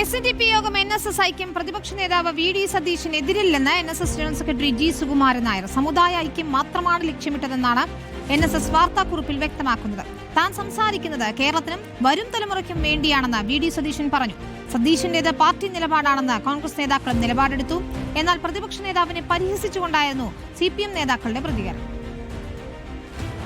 S N D P യോഗം N S S ഐക്യം പ്രതിപക്ഷ നേതാവ് V D സതീശനെതിരില്ലെന്ന് N S S general secretary G Sukumaran Nair. സമുദായ ഐക്യം മാത്രമാണ് ലക്ഷ്യമിട്ടതെന്നാണ് എൻ എസ് എസ് വാർത്താക്കുറിപ്പിൽ വ്യക്തമാക്കുന്നത്. താൻ സംസാരിക്കുന്നത് കേരളത്തിനും വരും തലമുറയ്ക്കും വേണ്ടിയാണെന്ന് വി ഡി സതീശൻ പറഞ്ഞു. സതീശിന്റേത് പാർട്ടി നിലപാടാണെന്ന് കോൺഗ്രസ് നേതാക്കൾ നിലപാടെടുത്തു. എന്നാൽ പ്രതിപക്ഷ നേതാവിനെ പരിഹസിച്ചുകൊണ്ടായിരുന്നു സി പി എം നേതാക്കളുടെ പ്രതികരണം.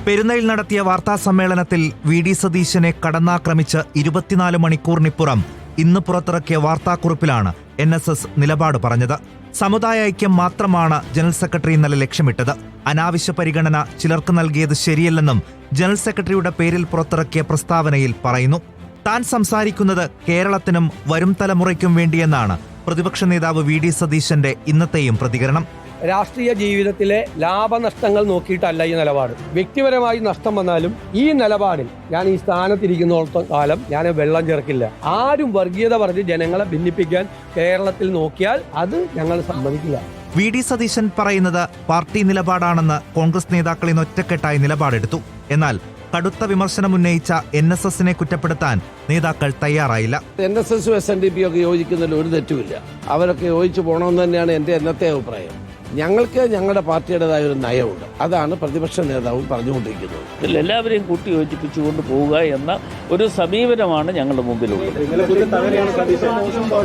പെരുന്നയിൽ നടത്തിയ വാർത്താ സമ്മേളനത്തിൽ വി ഡി സതീശനെ കടന്നാക്രമിച്ച് ഇരുപത്തിനാല് മണിക്കൂറിനിപ്പുറം ഇന്ന് പുറത്തിറക്കിയ വാർത്താക്കുറിപ്പിലാണ് എൻ എസ് എസ് നിലപാട് പറഞ്ഞത്. സമുദായ ഐക്യം മാത്രമാണ് ജനറൽ സെക്രട്ടറി ഇന്നലെ ലക്ഷ്യമിട്ടത്. അനാവശ്യ പരിഗണന ചിലർക്ക് നൽകിയത് ശരിയല്ലെന്നും ജനറൽ സെക്രട്ടറിയുടെ പേരിൽ പുറത്തിറക്കിയ പ്രസ്താവനയിൽ പറയുന്നു. താൻ സംസാരിക്കുന്നത് കേരളത്തിനും വരും തലമുറയ്ക്കും വേണ്ടിയെന്നാണ്. പ്രതിപക്ഷ നേതാവ് വി ഡി സതീശന്റെ ഇന്നത്തെയും പ്രതികരണം. രാഷ്ട്രീയ ജീവിതത്തിലെ ലാഭനഷ്ടങ്ങൾ നോക്കിയിട്ടല്ല ഈ നിലപാട്. വ്യക്തിപരമായി നഷ്ടം വന്നാലും ഈ നിലപാടിൽ ഞാൻ ഈ സ്ഥാനത്തിരിക്കുന്നിടത്തോളം കാലം ഞാൻ വെള്ളം ചേർക്കില്ല. ആരും വർഗീയത പറഞ്ഞ് ജനങ്ങളെ ഭിന്നിപ്പിക്കാൻ കേരളത്തിൽ നോക്കിയാൽ അത് ഞങ്ങൾ സമ്മതിക്കില്ല. വി ഡി സതീശൻ പറയുന്നത് പാർട്ടി നിലപാടാണെന്ന് കോൺഗ്രസ് നേതാക്കൾ ഇന്ന് ഒറ്റക്കെട്ടായി നിലപാടെടുത്തു. എന്നാൽ കടുത്ത വിമർശനം ഉന്നയിച്ച എൻ എസ് എസിനെ കുറ്റപ്പെടുത്താൻ നേതാക്കൾ തയ്യാറായില്ല. എൻ എസ് എസും എസ് എൻ ഡി പി ഒക്കെ യോജിക്കുന്നതിൽ ഒരു തെറ്റുമില്ല. അവരൊക്കെ യോജിച്ചു പോകണമെന്ന് തന്നെയാണ് എന്റെ എന്നത്തെ അഭിപ്രായം. ഞങ്ങൾക്ക് ഞങ്ങളുടെ പാർട്ടിയുടേതായ ഒരു നയമുണ്ട്. അതാണ് പ്രതിപക്ഷ നേതാവും പറഞ്ഞുകൊണ്ടിരിക്കുന്നത്. ഇതിൽ എല്ലാവരെയും കൂട്ടി യോജിപ്പിച്ചുകൊണ്ട് പോവുക എന്ന ഒരു സമീപനമാണ് ഞങ്ങളുടെ മുമ്പിലുള്ളത്.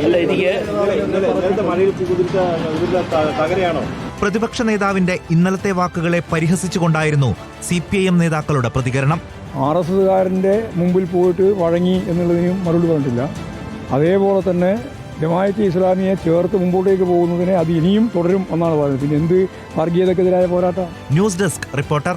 ഇല്ല എനിക്ക് പ്രതിപക്ഷ നേതാവിന്റെ ഇന്നലത്തെ വാക്കുകളെ പരിഹസിച്ചുകൊണ്ടായിരുന്നു സി പി ഐ എം നേതാക്കളുടെ പ്രതികരണം. ആർ എസ് എസുകാരന്റെ മുമ്പിൽ പോയിട്ട് വഴങ്ങി എന്നുള്ളതിനും മറുപടി പറഞ്ഞിട്ടില്ല. അതേപോലെ തന്നെ ജമായത്ത് ഇസ്ലാമിയെ ചേർത്ത് മുമ്പോട്ടേക്ക് പോകുന്നതിനെ അത് ഇനിയും തുടരും എന്നാണ് പറയുന്നത്. പിന്നെ എന്ത് വർഗീയതക്കെതിരായ പോരാട്ടം? News desk reporter